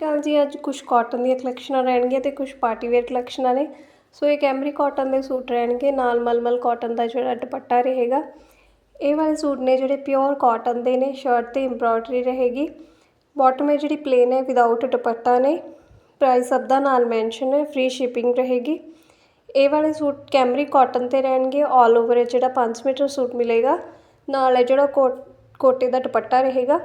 ਕੱਲ ਜੀ, ਅੱਜ ਕੁਝ ਕਾਟਨ ਦੀਆਂ ਕਲੈਕਸ਼ਨਾਂ ਰਹਿਣਗੀਆਂ ਤੇ ਕੁਝ ਪਾਰਟੀ ਵੇਅਰ ਕਲੈਕਸ਼ਨਾਂ ਨੇ। ਸੋ ਇਹ ਕੈਮਰੀ ਕਾਟਨ ਦੇ ਸੂਟ ਰਹਿਣਗੇ, ਨਾਲ ਮਲਮਲ ਕਾਟਨ ਦਾ ਜਿਹੜਾ ਦੁਪੱਟਾ ਰਹੇਗਾ। ਇਹ ਵਾਲੇ ਸੂਟ ਨੇ ਜਿਹੜੇ ਪਿਓਰ ਕਾਟਨ ਦੇ ਨੇ ਸ਼ਰਟ ਤੇ ਐਮਬ੍ਰੋਇਡਰੀ ਰਹੇਗੀ। ਬਾਟਮ ਹੈ ਜਿਹੜੀ ਪਲੇਨ ਹੈ ਵਿਦਆਊਟ ਦੁਪੱਟਾ ਨੇ। ਪ੍ਰਾਈਸ ਸਭ ਦਾ ਨਾਲ ਮੈਂਸ਼ਨ ਹੈ ਫ੍ਰੀ ਸ਼ਿਪਿੰਗ ਰਹੇਗੀ। ਇਹ ਵਾਲੇ ਸੂਟ ਕੈਮਰੀ ਕਾਟਨ ਤੇ ਰਹਿਣਗੇ ਆਲ ਓਵਰ ਜਿਹੜਾ 5 ਮੀਟਰ ਸੂਟ ਮਿਲੇਗਾ। ਨਾਲ ਹੈ ਜਿਹੜਾ ਕੋਟ ਕੋਟੇ ਦਾ ਦੁਪੱਟਾ ਰਹੇਗਾ।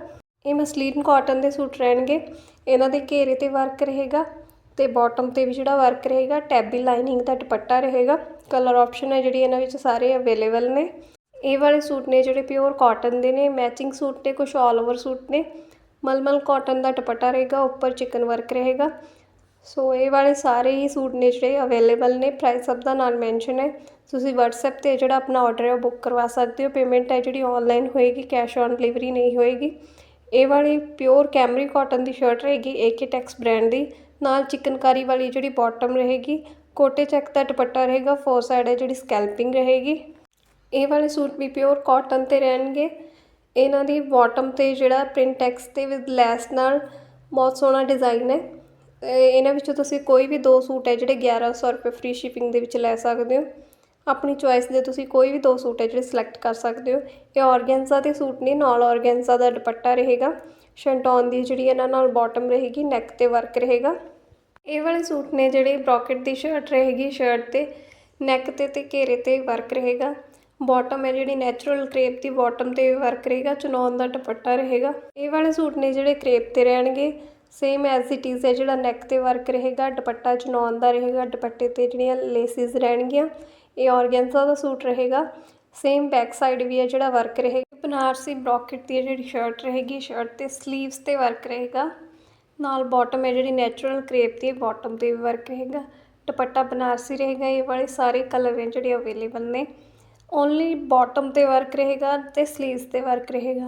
ਇਹ ਮਸਲੀਨ ਕਾਟਨ ਦੇ ਸੂਟ ਰਹਿਣਗੇ। ਇਹਨਾਂ ਦੇ ਘੇਰੇ ਤੇ ਵਰਕ ਰਹੇਗਾ ਅਤੇ ਬੋਟਮ ਤੇ ਵੀ ਜਿਹੜਾ ਵਰਕ ਰਹੇਗਾ ਟੈਬੀ ਲਾਈਨਿੰਗ ਦਾ ਦੁਪੱਟਾ ਰਹੇਗਾ। ਕਲਰ ਆਪਸ਼ਨ ਹੈ ਜਿਹੜੀ ਇਹਨਾਂ ਵਿੱਚ ਸਾਰੇ ਅਵੇਲੇਬਲ ਨੇ। ਇਹ ਵਾਲੇ ਸੂਟ ਨੇ ਜਿਹੜੇ ਪਿਓਰ ਕਾਟਨ ਦੇ ਨੇ ਮੈਚਿੰਗ ਸੂਟ ਨੇ ਕੁਝ ਆਲ ਓਵਰ ਸੂਟ ਨੇ। ਮਲਮਲ ਕਾਟਨ ਦਾ ਦੁਪੱਟਾ ਰਹੇਗਾ, ਉੱਪਰ ਚਿਕਨ ਵਰਕ ਰਹੇਗਾ। ਸੋ ਇਹ ਵਾਲੇ ਸਾਰੇ ਹੀ ਸੂਟ ਨੇ ਜਿਹੜੇ ਅਵੇਲੇਬਲ ਨੇ ਪ੍ਰਾਈਸ ਸਭ ਦਾ ਨਾਲ ਮੈਂਸ਼ਨ ਹੈ। ਤੁਸੀਂ WhatsApp ਤੇ ਜਿਹੜਾ ਆਪਣਾ ਆਰਡਰ ਹੈ ਉਹ ਬੁੱਕ ਕਰਵਾ ਸਕਦੇ ਹੋ। ਪੇਮੈਂਟ ਹੈ ਜਿਹੜੀ ਆਨਲਾਈਨ ਹੋਏਗੀ ਕੈਸ਼ ਔਨ ਡਿਲੀਵਰੀ ਨਹੀਂ ਹੋਏਗੀ। ਇਹ ਵਾਲੀ ਪਿਓਰ ਕੈਮਰੀ ਕਾਟਨ ਦੀ ਸ਼ਰਟ ਰਹੇਗੀ ਏਕੇ ਟੈਕਸ ਬ੍ਰਾਂਡ ਦੀ। ਨਾਲ ਚਿਕਨਕਾਰੀ ਵਾਲੀ ਜਿਹੜੀ ਬਾਟਮ ਰਹੇਗੀ, ਕੋਟੇ ਚੈੱਕ ਦਾ ਦੁਪੱਟਾ ਰਹੇਗਾ ਫੋਰ ਸਾਈਡ ਹੈ ਜਿਹੜੀ ਸਕੈਲਪਿੰਗ ਰਹੇਗੀ। ਇਹ ਵਾਲੇ ਸੂਟ ਵੀ ਪਿਓਰ ਕਾਟਨ ਤੇ ਰਹਿਣਗੇ। ਇਹਨਾਂ ਦੀ ਬਾਟਮ ਤੇ ਜਿਹੜਾ ਪ੍ਰਿੰਟ ਐਕਸ ਤੇ ਵਿਦ ਲੈਸ ਨਾਲ ਬਹੁਤ ਸੋਹਣਾ ਡਿਜ਼ਾਈਨ ਹੈ। ਇਹਨਾਂ ਵਿੱਚੋਂ ਤੁਸੀਂ ਕੋਈ ਵੀ ਦੋ ਸੂਟ ਹੈ ਜਿਹੜੇ 1100 ਰੁਪਏ ਫ੍ਰੀ ਸ਼ਿਪਿੰਗ ਦੇ ਵਿੱਚ ਲੈ ਸਕਦੇ ਹੋ। ਆਪਣੀ ਚੁਆਇਸ ਦੇ ਤੁਸੀਂ ਕੋਈ ਵੀ ਦੋ ਸੂਟ ਹੈ ਜਿਹੜੇ ਸਿਲੈਕਟ ਕਰ ਸਕਦੇ ਹੋ। ਇਹ ਆਰਗੈਂਜ਼ਾ ਦੇ ਸੂਟ ਨੇ, ਨਾਲ ਆਰਗੈਂਜ਼ਾ ਦਾ ਦੁਪੱਟਾ ਰਹੇਗਾ। ਸ਼ੰਟੌਨ ਦੀ ਜਿਹੜੀ ਇਹਨਾਂ ਨਾਲ ਬਾਟਮ ਰਹੇਗੀ ਨੈਕ ਤੇ ਵਰਕ ਰਹੇਗਾ। ਇਹ ਵਾਲੇ ਸੂਟ ਨੇ ਜਿਹੜੇ ਬ੍ਰੋਕਟ ਦੀ ਸ਼ਰਟ ਰਹੇਗੀ ਸ਼ਰਟ ਤੇ ਨੈਕ ਤੇ ਤੇ ਘੇਰੇ ਤੇ ਵਰਕ ਰਹੇਗਾ। ਬਾਟਮ ਹੈ ਜਿਹੜੀ ਨੈਚੁਰਲ ਕ੍ਰੇਪ ਦੀ ਬਾਟਮ ਤੇ ਵਰਕ ਰਹੇਗਾ ਚਨੌਨ ਦਾ ਦੁਪੱਟਾ ਰਹੇਗਾ। ਇਹ ਵਾਲੇ ਸੂਟ ਨੇ ਜਿਹੜੇ ਕ੍ਰੇਪ ਤੇ ਰਹਿਣਗੇ। ਸੇਮ ਐਜ਼ ਇਟ ਇਜ਼ ਹੈ ਜਿਹੜਾ ਨੈਕ ਤੇ ਵਰਕ ਰਹੇਗਾ, ਦੁਪੱਟਾ ਚਨੌਨ ਦਾ ਰਹੇਗਾ, ਦੁਪੱਟੇ ਤੇ ਜਿਹੜੀਆਂ ਲੇਸਿਸ ਰਹਿਣਗੀਆਂ। ਇਹ ਆਰਗੈਂਜ਼ਾ ਦਾ ਸੂਟ ਰਹੇਗਾ। ਸੇਮ ਬੈਕ ਸਾਈਡ ਵੀ ਹੈ ਜਿਹੜਾ ਵਰਕ ਰਹੇਗਾ। ਬਨਾਰਸੀ ਬ੍ਰੋਕਟ ਦੀ ਜਿਹੜੀ ਸ਼ਰਟ ਰਹੇਗੀ ਸ਼ਰਟ ਤੇ ਸਲੀਵਸ ਤੇ ਵਰਕ ਰਹੇਗਾ। ਨਾਲ ਬਾਟਮ ਹੈ ਜਿਹੜੀ ਨੈਚੁਰਲ ਕ੍ਰੇਪ ਦੀ ਬਾਟਮ ਤੇ ਵੀ ਵਰਕ ਰਹੇਗਾ। ਦੁਪੱਟਾ ਬਨਾਰਸੀ ਰਹੇਗਾ, ਇਹ ਵਾਲੇ ਸਾਰੇ ਕਲਰ ਨੇ ਜਿਹੜੇ ਅਵੇਲੇਬਲ ਨੇ। ਓਨਲੀ ਬਾਟਮ ਤੇ ਵਰਕ ਰਹੇਗਾ ਤੇ ਸਲੀਵਸ ਤੇ ਵਰਕ ਰਹੇਗਾ।